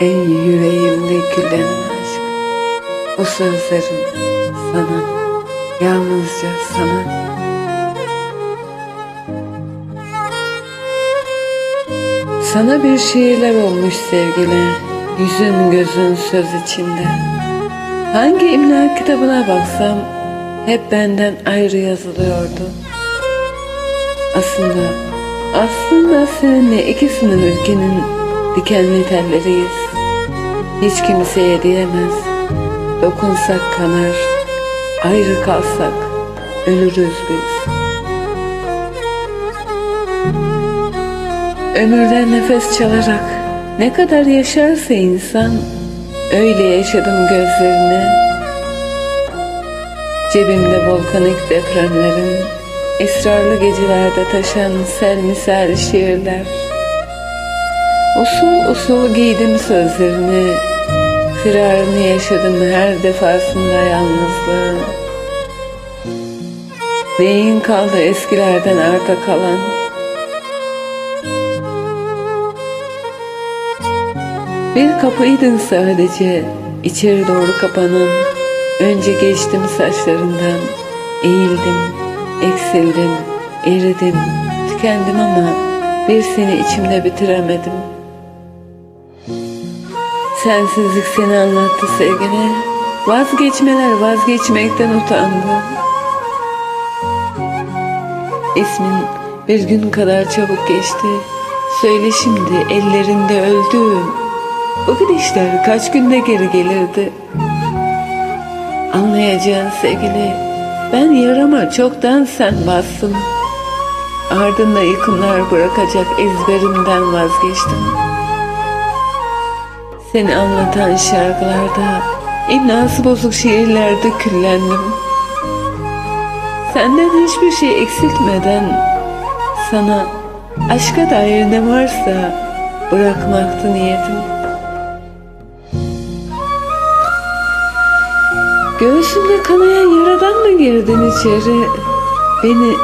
Ey yüreğimde gülen aşk Bu sözlerim sana Yalnızca sana. Sana bir şiirler olmuş sevgili Yüzün gözün söz içinde. Hangi imla kitabına baksam Hep benden ayrı yazılıyordu. Aslında Aslında seninle ikisinin ülkenin dikenli telleriyiz. Hiç kimseye diyemez. Dokunsak kanar, ayrı kalsak ölürüz biz. Ömürden nefes çalarak ne kadar yaşarsa insan öyle yaşadım gözlerini. Cebimde volkanik depremlerin esrarlı gecelerde taşan sel misal şiirler. Usul usul giydim sözlerini, firarını yaşadım her defasında yalnızlığın. Neyin kaldı eskilerden arta kalan? Bir kapıydın sadece, içeri doğru kapanan. Önce geçtim saçlarından, eğildim, eksildim, eridim, tükendim ama bir seni içimde bitiremedim. Sensizlik seni anlattı sevgine, vazgeçmeler vazgeçmekten utandı. İsmin bir gün kadar çabuk geçti, söyle şimdi ellerinde öldüm. Bu gidişler kaç günde geri gelirdi. Anlayacağın sevgili, ben yarama çoktan sen bastın. Ardında yıkımlar bırakacak ezberimden vazgeçtim. Seni anlatan şarkılarda, imnası bozuk şiirlerde küllendim. Senden hiçbir şey eksiltmeden sana aşka dair ne varsa bırakmaktı niyetim. Göğsümde kanayan yaradan mı girdin içeri? Beni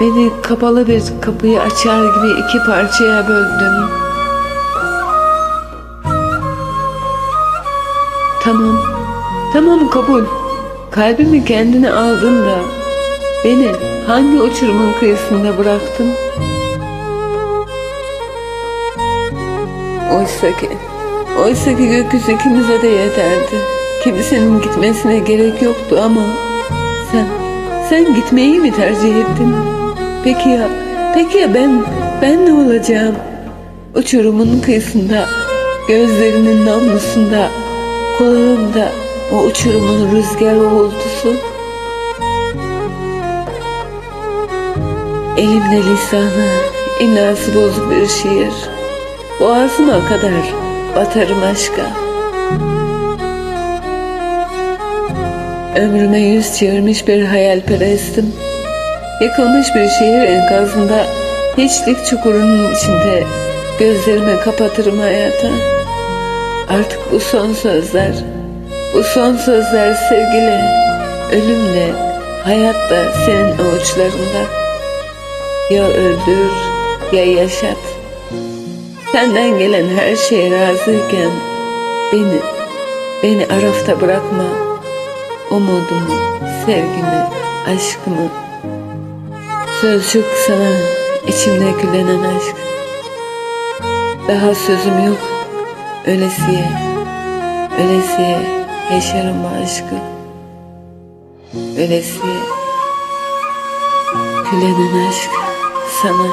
Beni kapalı bir kapıyı açar gibi iki parçaya böldün. Tamam, tamam kabul. Kalbimi kendine aldın da beni hangi uçurumun kıyısında bıraktın? Oysa ki, oysa ki gökyüzü ikimize de yeterdi. Kimsenin gitmesine gerek yoktu ama sen, sen gitmeyi mi tercih ettin? Peki ya, peki ya ben, ben ne olacağım? Uçurumun kıyısında, gözlerinin namlusunda, kulağımda o uçurumun rüzgar uğultusu. Elimde lisanı, inası bozuk bir şiir. Boğazıma kadar batarım aşka. Ömrüme yüz çevirmiş bir hayalperestim. Yıkılmış bir şehir enkazında hiçlik çukurunun içinde gözlerimi kapatırım hayata. Artık bu son sözler, bu son sözler sevgili, ölümle, hayat da senin avuçlarında. Ya öldür ya yaşat. Senden gelen her şeye razıyken beni, beni arafta bırakma. Umudumu, sevgimi, aşkımı Sözcük sana içimde güllenen aşk Daha sözüm yok Ölesiye Ölesiye yaşarım aşkı. Ölesiye Güllenen aşk sana